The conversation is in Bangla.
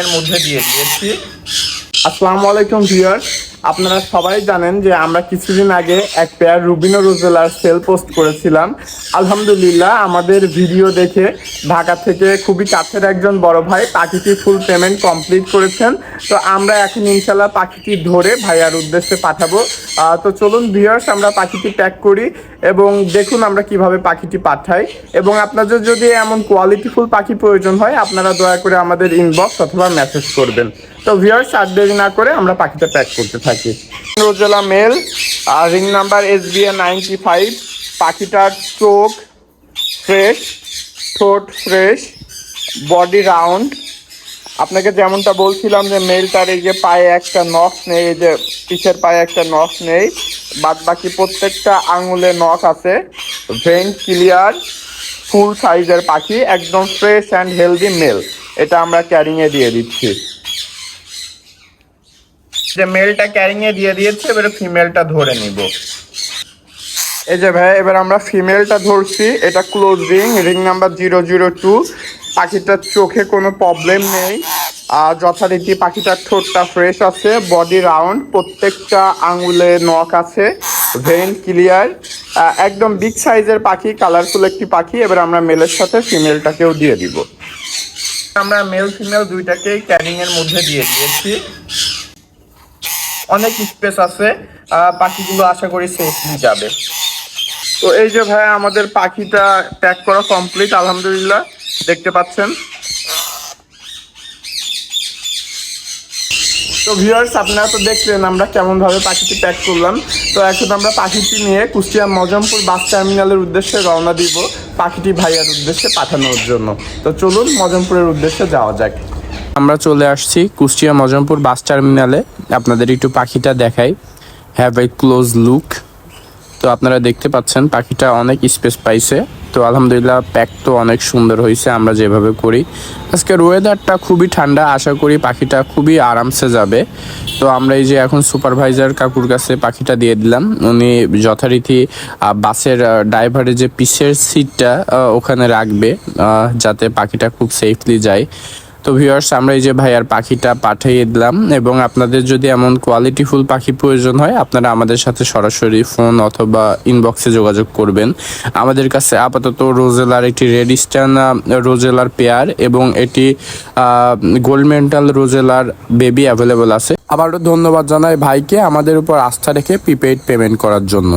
এর মধ্যে দিয়ে দিয়েছি। আসসালামু আলাইকুম ভিউয়ার্স। আপনারা সবাই জানেন যে আমরা কিছুদিন আগে এক পেয়ার রুবিনো রোজেলার সেল পোস্ট করেছিলাম। আলহামদুলিল্লাহ, আমাদের ভিডিও দেখে ঢাকা থেকে খুবই কাছের একজন বড় ভাই পাখিটি ফুল পেমেন্ট কমপ্লিট করেছেন। তো আমরা এখন ইনশাল্লাহ পাখিটি ধরে ভাইয়ার উদ্দেশ্যে পাঠাবো। তো চলুন ভিউয়ার্স আমরা পাখিটি প্যাক করি এবং দেখুন আমরা কীভাবে পাখিটি পাঠাই। এবং আপনাদের যদি এমন কোয়ালিটিফুল পাখি প্রয়োজন হয়, আপনারা দয়া করে আমাদের ইনবক্স অথবা মেসেজ করবেন। তো ভিউয়ার্স আর দেরি না করে আমরা পাখিটা প্যাক করতে থাকি। Rosella male, R ring number S B A ninety five, পাখিটার চোখ ফ্রেশ ঠোঁট ফ্রেশ বডি রাউন্ড আপনাকে যেমনটা বলছিলাম যে মেলটার এই যে পায়ে একটা নখ নেই, এই যে পিছের পায়ে একটা নখ নেই, বাদ বাকি প্রত্যেকটা আঙুলে নখ আছে। ভেন ক্লিয়ার ফুল সাইজের পাখি, একদম ফ্রেশ অ্যান্ড হেলদি মেল এটা আমরা ক্যারিংয়ে দিয়ে দিচ্ছি। যে মেলটা ক্যারিং এ দিয়ে দিয়েছে এবারে ফিমেলটা ধরে নিব। এই যে ভাই এবার আমরা ফিমেলটা ধরছি। এটা closing ring number zero zero two পাখিটার চোখে কোনো প্রবলেম নেই। আর যথারীতি পাখিটার ঠোঁটটা ফ্রেশ আছে বডি রাউন্ড প্রত্যেকটা আঙুলে নখ আছে ভেন ক্লিয়ার একদম বিগ সাইজের পাখি কালারফুল একটি পাখি। এবার আমরা মেলের সাথে ফিমেলটাকেও দিয়ে দিব। আমরা মেল ফিমেল দুইটাকেই ক্যারিং এর মধ্যে দিয়ে দিয়েছি। অনেক স্পেস আছে পাখিগুলো আশা করি সেফলি যাবে। তো এই যে ভাই, আমাদের পাখিটা প্যাক করা কমপ্লিট আলহামদুলিল্লাহ, দেখতে পাচ্ছেন। তো ভিউয়ার্স আপনারা তো দেখলেন, আমরা কেমনভাবে পাখিটি প্যাক করলাম। তো এখন আমরা পাখিটি নিয়ে কুষ্টিয়া মজমপুর বাস টার্মিনালের উদ্দেশ্যে রওনা দিব, পাখিটি ভাইয়ার উদ্দেশ্যে পাঠানোর জন্য। তো চলুন মজমপুরের উদ্দেশ্যে যাওয়া যাক। আমরা চলে আসছি কুষ্টিয়া মজমপুর বাস টার্মিনালে। আপনাদের একটু পাখিটা দেখাই। হ্যাভ এ ক্লোজ লুক তো আপনারা দেখতে পাচ্ছেন, পাখিটা অনেক স্পেস পাইছে। তো আলহামদুলিল্লাহ প্যাক তো অনেক সুন্দর হয়েছে আমরা যেভাবে করি। আজকের ওয়েদারটা খুবই ঠান্ডা, আশা করি পাখিটা খুবই আরামসে যাবে। তো আমরা এই যে এখন সুপারভাইজার কাকুর কাছে পাখিটা দিয়ে দিলাম। উনি যথারীতি বাসের ড্রাইভারের যে পিসের সিটটা ওখানে রাখবে যাতে পাখিটা খুব সেফলি যায়। তো ভিউয়ার্স আমরা এই যে ভাইয়ার পাখিটা পাঠিয়ে দিলাম এবং আপনাদের যদি এমন কোয়ালিটিফুল পাখি প্রয়োজন হয়, আপনারা আমাদের সাথে সরাসরি ফোন অথবা ইনবক্সে যোগাযোগ করবেন। আমাদের কাছে আপাতত রোজেলার একটি রেড স্টার্ন রোজেলার পেয়ার এবং এটি গোল্ড মেন্টাল রোজেলার বেবি অ্যাভেলেবল আছে। আবারও ধন্যবাদ জানাই ভাইকে আমাদের উপর আস্থা রেখে প্রিপেইড পেমেন্ট করার জন্য।